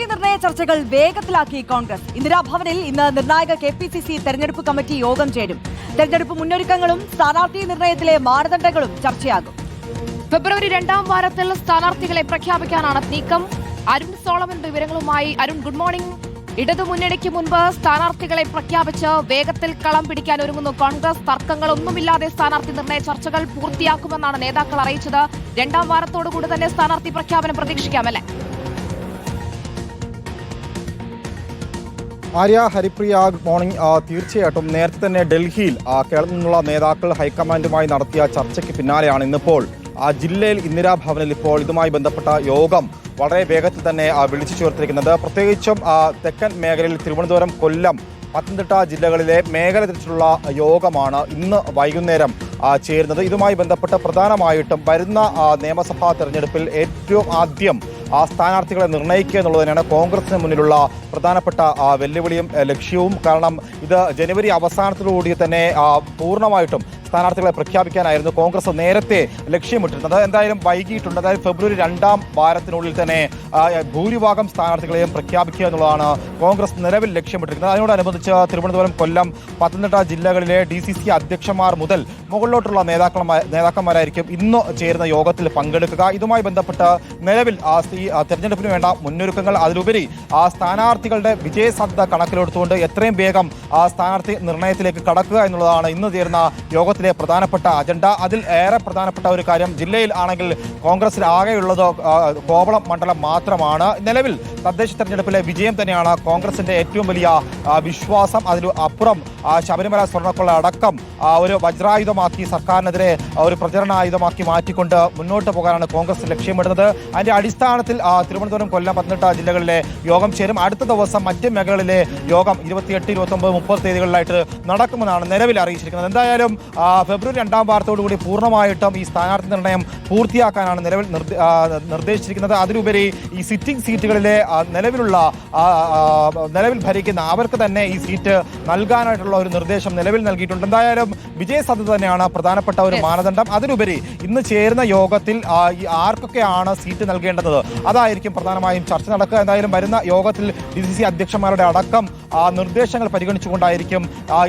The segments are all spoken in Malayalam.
സ്ഥാനാർത്ഥി നിർണയ ചർച്ചകൾ വേഗത്തിലാക്കി കോൺഗ്രസ്. ഇന്ദിരാഭവനിൽ ഇന്ന് നിർണായക കെ പി സി സി തെരഞ്ഞെടുപ്പ് കമ്മിറ്റി യോഗം ചേരും. തെരഞ്ഞെടുപ്പ് മുന്നൊരുക്കങ്ങളും സ്ഥാനാർത്ഥി നിർണയത്തിലെ മാനദണ്ഡങ്ങളും ചർച്ചയാകും. ഫെബ്രുവരി രണ്ടാം വാരത്തിൽ സ്ഥാനാർത്ഥികളെ പ്രഖ്യാപിക്കാനാണ് നീക്കം. അരുൺ സോളമൻ വിവരങ്ങളുമായി അരുൺ ഗുഡ് മോർണിംഗ് ഇടതു മുന്നണിക്ക് മുൻപ് സ്ഥാനാർത്ഥികളെ പ്രഖ്യാപിച്ച് വേഗത്തിൽ കളം പിടിക്കാൻ ഒരുങ്ങുന്നു കോൺഗ്രസ്. തർക്കങ്ങളൊന്നുമില്ലാതെ സ്ഥാനാർത്ഥി നിർണയ ചർച്ചകൾ പൂർത്തിയാക്കുമെന്നാണ് നേതാക്കൾ അറിയിച്ചത്. രണ്ടാം വാരത്തോടുകൂടി തന്നെ സ്ഥാനാർത്ഥി പ്രഖ്യാപനം പ്രതീക്ഷിക്കാമല്ലേ ആര്യ ഹരിപ്രിയ ഗുഡ് മോർണിംഗ്. തീർച്ചയായിട്ടും നേരത്തെ തന്നെ ഡൽഹിയിൽ കേരളത്തിൽ നിന്നുള്ള നേതാക്കൾ ഹൈക്കമാൻഡുമായി നടത്തിയ ചർച്ചയ്ക്ക് പിന്നാലെയാണ് ഇന്നിപ്പോൾ. ആ ജില്ലയിൽ ഇന്ദിരാഭവനിൽ ഇപ്പോൾ ഇതുമായി ബന്ധപ്പെട്ട യോഗം വളരെ വേഗത്തിൽ തന്നെ വിളിച്ചു ചേർത്തിരിക്കുന്നത്. പ്രത്യേകിച്ചും തെക്കൻ മേഖലയിൽ തിരുവനന്തപുരം കൊല്ലം പത്തനംതിട്ട ജില്ലകളിലെ മേഖല തിരിച്ചുള്ള യോഗമാണ് ഇന്ന് വൈകുന്നേരം ചേരുന്നത്. ഇതുമായി ബന്ധപ്പെട്ട് പ്രധാനമായിട്ടും വരുന്ന നിയമസഭാ തെരഞ്ഞെടുപ്പിൽ ഏറ്റവും ആദ്യം ആ സ്ഥാനാർത്ഥികളെ നിർണയിക്കുക എന്നുള്ളത് തന്നെയാണ് കോൺഗ്രസിന് മുന്നിലുള്ള പ്രധാനപ്പെട്ട വെല്ലുവിളിയും ലക്ഷ്യവും. കാരണം ഇത് ജനുവരി അവസാനത്തോടുകൂടി തന്നെ പൂർണമായിട്ടും സ്ഥാനാർത്ഥികളെ പ്രഖ്യാപിക്കാനായിരുന്നു കോൺഗ്രസ് നേരത്തെ ലക്ഷ്യമിട്ടിരുന്നത്. എന്തായാലും വൈകിയിട്ടുണ്ട്. അതായത് ഫെബ്രുവരി രണ്ടാം വാരത്തിനുള്ളിൽ തന്നെ ഭൂരിഭാഗം സ്ഥാനാർത്ഥികളെയും പ്രഖ്യാപിക്കുക എന്നുള്ളതാണ് കോൺഗ്രസ് നിലവിൽ ലക്ഷ്യമിട്ടിരിക്കുന്നത് അതിനോടനുബന്ധിച്ച് തിരുവനന്തപുരം കൊല്ലം പത്തനംതിട്ട ജില്ലകളിലെ ഡി സി സി അധ്യക്ഷന്മാർ മുതൽ മുകളിലോട്ടുള്ള നേതാക്കളുമായി നേതാക്കന്മാരായിരിക്കും ഇന്ന് ചേരുന്ന യോഗത്തിൽ പങ്കെടുക്കുക. ഇതുമായി ബന്ധപ്പെട്ട് നിലവിൽ ഈ തെരഞ്ഞെടുപ്പിന് വേണ്ട മുന്നൊരുക്കങ്ങൾ അതിലുപരി ആ സ്ഥാനാർത്ഥികളുടെ വിജയസാധ്യത കണക്കിലെടുത്തുകൊണ്ട് എത്രയും വേഗം ആ സ്ഥാനാർത്ഥി നിർണയത്തിലേക്ക് കടക്കുക എന്നുള്ളതാണ് ഇന്ന് ചേരുന്ന യോഗത്തിലെ പ്രധാനപ്പെട്ട അജണ്ട അതിൽ ഏറെ പ്രധാനപ്പെട്ട ഒരു കാര്യം ജില്ലയിൽ ആണെങ്കിൽ കോൺഗ്രസിൽ ആകെയുള്ളത് കോവളം മണ്ഡലം മാത്രമാണ്. നിലവിൽ തദ്ദേശ തെരഞ്ഞെടുപ്പിലെ വിജയം തന്നെയാണ് കോൺഗ്രസിന്റെ ഏറ്റവും വലിയ വിശ്വാസം. അതിന് അപ്പുറം ശബരിമല സ്വർണക്കൊള്ള അടക്കം ഒരു വജ്രായുധമാക്കി സർക്കാരിനെതിരെ ഒരു ഒരു പ്രചരണായുധമാക്കി മാറ്റിക്കൊണ്ട് മുന്നോട്ട് പോകാനാണ് കോൺഗ്രസ് ലക്ഷ്യമിടുന്നത്. അതിന്റെ അടിസ്ഥാനത്തിൽ തിരുവനന്തപുരം കൊല്ലം പത്തനംതിട്ട ജില്ലകളിലെ യോഗം ചേരും. അടുത്ത ദിവസം മറ്റ് മേഖലകളിലെ യോഗം ഇരുപത്തിയെട്ട് ഇരുപത്തി ഒമ്പത് മുപ്പത് തീയതികളിലായിട്ട് നടക്കുമെന്നാണ് നിലവിൽ അറിയിച്ചിരിക്കുന്നത്. എന്തായാലും ഫെബ്രുവരി രണ്ടാം വാർത്തയോടുകൂടി പൂർണമായിട്ടും ഈ സ്ഥാനാർത്ഥി നിർണയം പൂർത്തിയാക്കാനാണ് നിലവിൽ നിർദ്ദേശിച്ചിരിക്കുന്നത്. അതിലുപരി ഈ സിറ്റിംഗ് സീറ്റുകളിലെ നിലവിലുള്ള നിലവിൽ ഭരിക്കുന്ന അവർക്ക് തന്നെ ഈ സീറ്റ് നൽകാനായിട്ടുള്ള ഒരു നിർദ്ദേശം നിലവിൽ നൽകിയിട്ടുണ്ട്. എന്തായാലും വിജയസാധ്യത തന്നെയാണ് പ്രധാനപ്പെട്ട ഒരു മാനദണ്ഡം. അതിലുപരി ഇന്ന് ചേരുന്ന യോഗത്തിൽ ആർക്കൊക്കെയാണ് സീറ്റ് നൽകേണ്ടത്? അതായിരിക്കും പ്രധാനമായും ചർച്ച നടക്കുക. എന്തായാലും വരുന്ന യോഗത്തിൽ ഡി സി സി അധ്യക്ഷന്മാരുടെ അടക്കം നിർദ്ദേശങ്ങൾ പരിഗണിച്ചുകൊണ്ടായിരിക്കും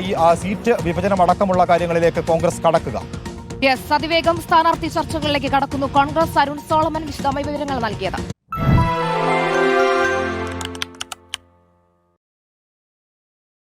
ഈ സീറ്റ് വിഭജനം അടക്കമുള്ള കാര്യങ്ങളിലേക്ക് കോൺഗ്രസ് കടക്കുക. യെസ് അതിവേഗം സ്ഥാനാർത്ഥി ചർച്ചകളിലേക്ക് കടക്കുന്നു. കോൺഗ്രസ് അരുൺ സോളമൻ വിശദമായ വിവരങ്ങൾ നൽകിയത്.